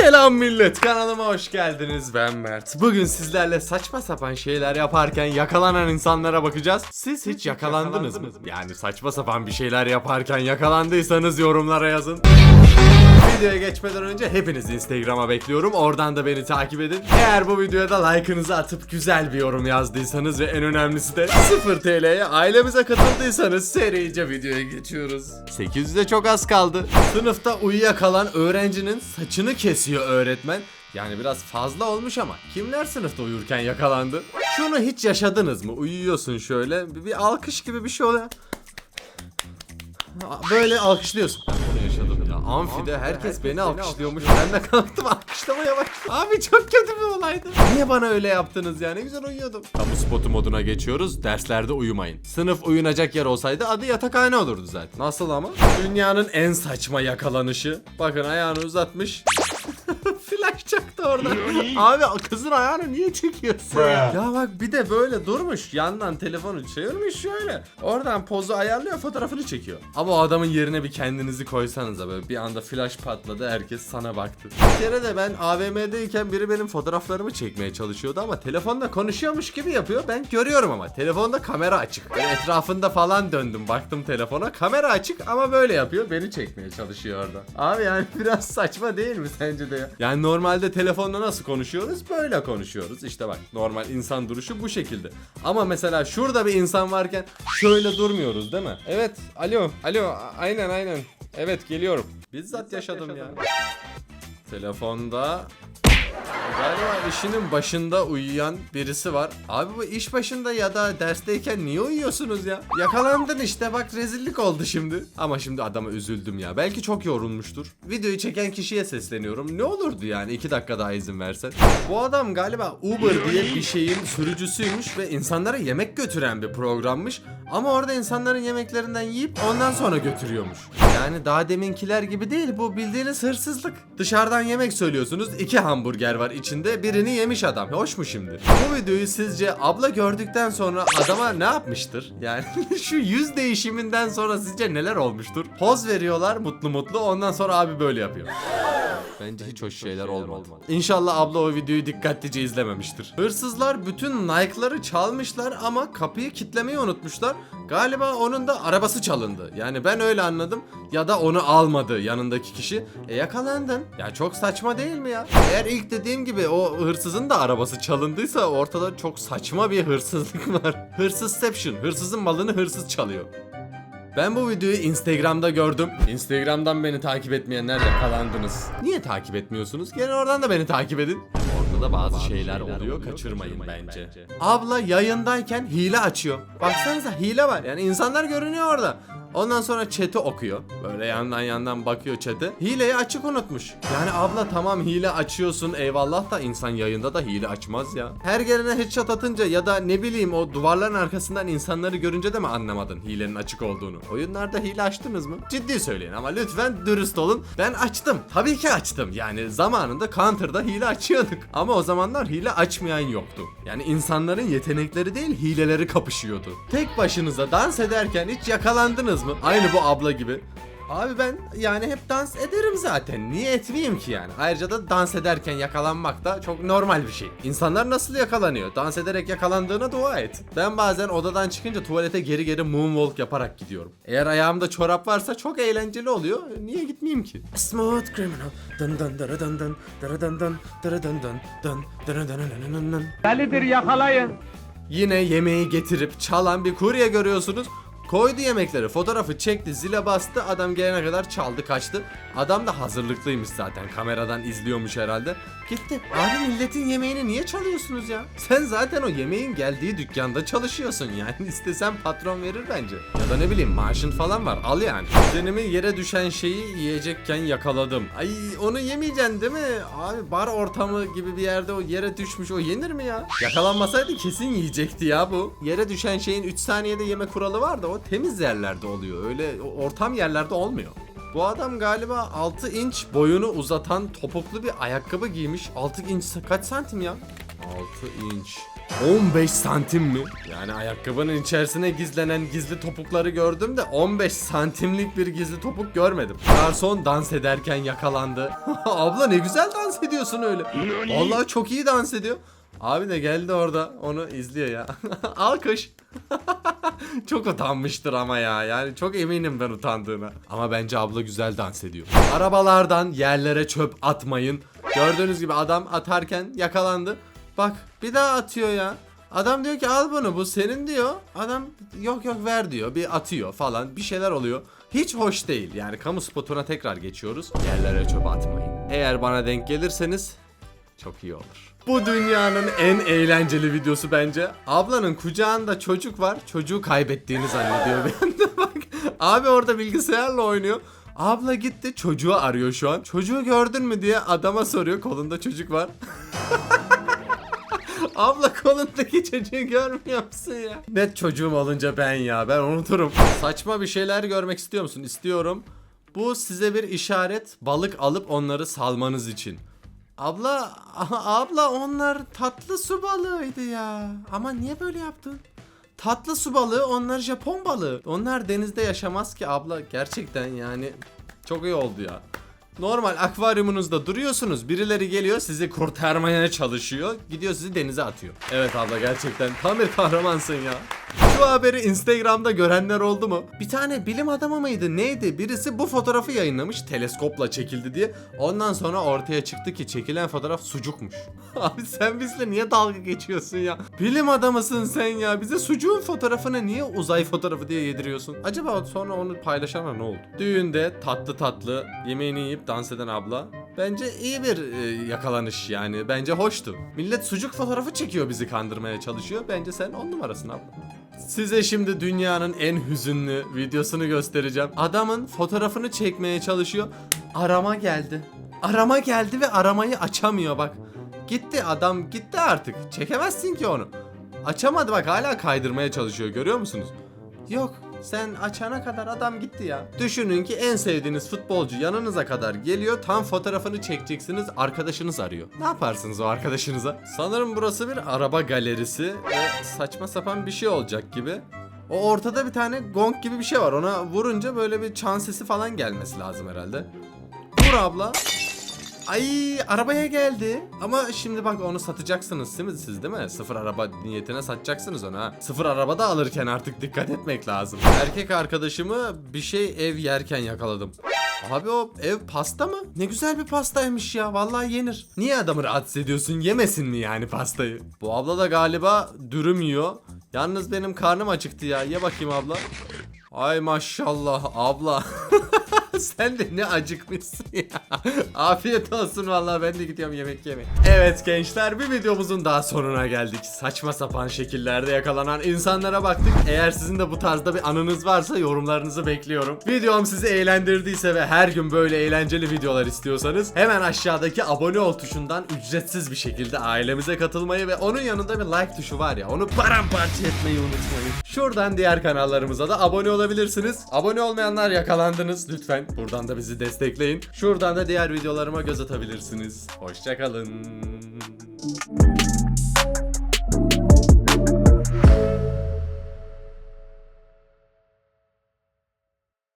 Selam millet kanalıma hoş geldiniz. Ben Mert. Bugün sizlerle saçma sapan şeyler yaparken yakalanan insanlara bakacağız. Siz hiç yakalandınız mı? Yani saçma sapan bir şeyler yaparken yakalandıysanız yorumlara yazın Videoya geçmeden önce hepinizi Instagram'a bekliyorum. Oradan da beni takip edin. Eğer bu videoya da like'ınızı atıp güzel bir yorum yazdıysanız ve en önemlisi de 0 TL'ye ailemize katıldıysanız serice videoya geçiyoruz. 800'de çok az kaldı. Sınıfta uyuyakalan öğrencinin saçını kesiyor öğretmen. Yani biraz fazla olmuş ama kimler sınıfta uyurken yakalandı? Şunu hiç yaşadınız mı? Uyuyorsun şöyle bir alkış gibi bir şey oluyor. Böyle alkışlıyorsun. Amfide herkes beni alkışlıyormuş. Ben de kalktım alkışlamaya başladım. Abi çok kötü bir olaydı. Niye bana öyle yaptınız ya? Ne güzel uyuyordum. Kamu spotu moduna geçiyoruz. Derslerde uyumayın. Sınıf uyunacak yer olsaydı adı yatakhane olurdu zaten. Nasıl ama? Dünyanın en saçma yakalanışı. Bakın ayağını uzatmış. Flash çaktı orada. Abi kızın ayağını niye çekiyorsun ya? Ya bak bir de böyle durmuş. Yandan telefonu çevirmiş şöyle. Oradan pozu ayarlıyor fotoğrafını çekiyor. Ama o adamın yerine bir kendinizi koysanıza böyle bir anda flash patladı herkes sana baktı. Bir kere de ben AVM'deyken biri benim fotoğraflarımı çekmeye çalışıyordu ama telefonda konuşuyormuş gibi yapıyor. Ben görüyorum ama telefonda kamera açık. Böyle etrafında falan döndüm baktım telefona. Kamera açık ama böyle yapıyor. Beni çekmeye çalışıyor orada. Abi yani biraz saçma değil mi sence de ya? Yani normalde telefonda nasıl konuşuyoruz? Böyle konuşuyoruz. İşte bak normal insan duruşu bu şekilde. Ama mesela şurada bir insan varken şöyle durmuyoruz değil mi? Evet. Alo. Alo. Aynen aynen. Evet geliyorum. Bizzat yaşadım ya. Telefonda Galiba işinin başında uyuyan birisi var. Abi bu iş başında ya da dersteyken niye uyuyorsunuz ya? Yakalandın işte bak rezillik oldu şimdi. Ama şimdi adama üzüldüm ya. Belki çok yorulmuştur. Videoyu çeken kişiye sesleniyorum. Ne olurdu yani 2 dakika daha izin versen. Bu adam galiba Uber diye bir şeyin sürücüsüymüş ve insanlara yemek götüren bir programmış. Ama orada insanların yemeklerinden yiyip ondan sonra götürüyormuş. Yani daha deminkiler gibi değil bu bildiğiniz hırsızlık. Dışarıdan yemek söylüyorsunuz iki hamburger var içinde birini yemiş adam. Hoş mu şimdi? Bu videoyu sizce abla gördükten sonra adama ne yapmıştır? Yani şu yüz değişiminden sonra sizce neler olmuştur? Poz veriyorlar mutlu mutlu ondan sonra abi böyle yapıyor. Bence hiç hoş şeyler olmadı. İnşallah abla o videoyu dikkatlice izlememiştir. Hırsızlar bütün Nike'ları çalmışlar ama kapıyı kitlemeyi unutmuşlar. Galiba onun da arabası çalındı. Yani ben öyle anladım. Ya da onu almadı yanındaki kişi. E yakalandın. Ya çok saçma değil mi ya? Eğer ilk dediğim gibi o hırsızın da arabası çalındıysa ortada çok saçma bir hırsızlık var. Hırsızception. Hırsızın malını hırsız çalıyor. Ben bu videoyu Instagram'da gördüm. Instagram'dan beni takip etmeyenler yakalandınız. Niye takip etmiyorsunuz? Gelin oradan da beni takip edin. Orada da bazı, şeyler, oluyor, kaçırmayın bence. Abla yayındayken hile açıyor. Baksanıza hile var. Yani insanlar görünüyor orada. Ondan sonra chat'i okuyor. Böyle yandan yandan bakıyor chat'e. Hileyi açık unutmuş. Yani abla tamam hile açıyorsun eyvallah da insan yayında da hile açmaz ya. Her gelene headshot atınca ya da ne bileyim o duvarların arkasından insanları görünce de mi anlamadın hilenin açık olduğunu? Oyunlarda hile açtınız mı? Ciddi söyleyin ama lütfen dürüst olun. Ben açtım. Tabii ki açtım. Yani zamanında Counter'da hile açıyorduk. Ama o zamanlar hile açmayan yoktu. Yani insanların yetenekleri değil hileleri kapışıyordu. Tek başınıza dans ederken hiç yakalandınız mı? Aynı bu abla gibi. Abi ben yani hep dans ederim zaten. Niye etmeyeyim ki yani? Ayrıca da dans ederken yakalanmak da çok normal bir şey. İnsanlar nasıl yakalanıyor? Dans ederek yakalandığına dua et. Ben bazen odadan çıkınca tuvalete geri geri moonwalk yaparak gidiyorum. Eğer ayağımda çorap varsa çok eğlenceli oluyor. Niye gitmeyeyim ki? Smooth criminal. Dın dın dırı dın dın dırı dın dın dırı dın dın dın dırı dın dın dın dın. Delidir yakalayın. Yine yemeği getirip çalan bir kurye görüyorsunuz. Koydu yemekleri, fotoğrafı çekti, zile bastı. Adam gelene kadar çaldı, kaçtı. Adam da hazırlıklıymış zaten. Kameradan izliyormuş herhalde. Gitti. Abi milletin yemeğini niye çalıyorsunuz ya? Sen zaten o yemeğin geldiği dükkanda çalışıyorsun yani. istesen patron verir bence. Ya da ne bileyim maaşın falan var. Al yani. Kuzenimi yere düşen şeyi yiyecekken yakaladım. Ay onu yemeyeceksin değil mi? Abi bar ortamı gibi bir yerde o yere düşmüş. O yenir mi ya? Yakalanmasaydı kesin yiyecekti ya bu. Yere düşen şeyin 3 saniyede yeme kuralı var da o temiz yerlerde oluyor. Öyle ortam yerlerde olmuyor. Bu adam galiba 6 inç boyunu uzatan topuklu bir ayakkabı giymiş. 6 inç kaç santim ya? 6 inç. 15 santim mi? Yani ayakkabının içerisine gizlenen gizli topukları gördüm de 15 santimlik bir gizli topuk görmedim. Garson dans ederken yakalandı. Abla ne güzel dans ediyorsun öyle. Vallahi çok iyi dans ediyor. Abi de geldi orada onu izliyor ya. Alkış. çok utanmıştır ama ya. Yani çok eminim ben utandığına. Ama bence abla güzel dans ediyor. Arabalardan yerlere çöp atmayın. Gördüğünüz gibi adam atarken yakalandı. Bak bir daha atıyor ya. Adam diyor ki al bunu bu senin diyor. Adam yok yok ver diyor. Bir atıyor falan bir şeyler oluyor. Hiç hoş değil. Yani kamu spotuna tekrar geçiyoruz. Yerlere çöp atmayın. Eğer bana denk gelirseniz çok iyi olur. Bu dünyanın en eğlenceli videosu bence. Ablanın kucağında çocuk var. Çocuğu kaybettiğini zannediyor bir anda bak. Abi orada bilgisayarla oynuyor. Abla gitti çocuğu arıyor şu an. Çocuğu gördün mü diye adama soruyor. Kolunda çocuk var. Abla kolundaki çocuğu görmüyor musun ya? Net çocuğum olunca ben ya ben unuturum. Saçma bir şeyler görmek istiyor musun? İstiyorum. Bu size bir işaret balık alıp onları salmanız için. Abla abla onlar tatlı su balığıydı ya. Ama niye böyle yaptın? Tatlı su balığı onlar Japon balığı. Onlar denizde yaşamaz ki abla gerçekten yani çok iyi oldu ya. Normal akvaryumunuzda duruyorsunuz. Birileri geliyor sizi kurtarmaya çalışıyor. Gidiyor sizi denize atıyor. Evet abla gerçekten tam bir kahramansın ya. Şu haberi Instagram'da görenler oldu mu? Bir tane bilim adamı mıydı neydi? Birisi bu fotoğrafı yayınlamış teleskopla çekildi diye. Ondan sonra ortaya çıktı ki çekilen fotoğraf sucukmuş. Abi sen bizle niye dalga geçiyorsun ya? Bilim adamısın sen ya. Bize sucuğun fotoğrafını niye uzay fotoğrafı diye yediriyorsun? Acaba sonra onu paylaşana ne oldu? Düğünde tatlı tatlı yemeğini yiyip dans eden abla. Bence iyi bir e, yakalanış yani. Bence hoştu. Millet sucuk fotoğrafı çekiyor bizi kandırmaya çalışıyor. Bence sen on numarasın abla. Size şimdi dünyanın en hüzünlü videosunu göstereceğim. Adamın fotoğrafını çekmeye çalışıyor. Arama geldi. Arama geldi ve aramayı açamıyor bak. Gitti adam gitti artık. Çekemezsin ki onu. Açamadı bak hala kaydırmaya çalışıyor görüyor musunuz? Yok sen açana kadar adam gitti ya. Düşünün ki en sevdiğiniz futbolcu yanınıza kadar geliyor. Tam fotoğrafını çekeceksiniz. Arkadaşınız arıyor. Ne yaparsınız o arkadaşınıza? Sanırım burası bir araba galerisi ve saçma sapan bir şey olacak gibi. O ortada bir tane gong gibi bir şey var. Ona vurunca böyle bir çan sesi falan gelmesi lazım herhalde. Vur abla. Ay arabaya geldi. Ama şimdi bak onu satacaksınız değil mi siz değil mi? Sıfır araba niyetine satacaksınız onu ha. Sıfır araba da alırken artık dikkat etmek lazım. Erkek arkadaşımı bir şey ev yerken yakaladım. Abi o ev pasta mı? Ne güzel bir pastaymış ya. Vallahi yenir. Niye adamı rahatsız ediyorsun? Yemesin mi yani pastayı? Bu abla da galiba dürüm yiyor. Yalnız benim karnım acıktı ya. Ye bakayım abla. Ay maşallah abla. Sen de ne acıkmışsın ya. Afiyet olsun vallahi ben de gidiyorum yemek yemeye. Evet gençler bir videomuzun daha sonuna geldik. Saçma sapan şekillerde yakalanan insanlara baktık. Eğer sizin de bu tarzda bir anınız varsa yorumlarınızı bekliyorum. Videom sizi eğlendirdiyse ve her gün böyle eğlenceli videolar istiyorsanız hemen aşağıdaki abone ol tuşundan ücretsiz bir şekilde ailemize katılmayı ve onun yanında bir like tuşu var ya onu paramparça etmeyi unutmayın. Şuradan diğer kanallarımıza da abone olabilirsiniz. Abone olmayanlar yakalandınız lütfen. Buradan da bizi destekleyin. Şuradan da diğer videolarıma göz atabilirsiniz. Hoşçakalın.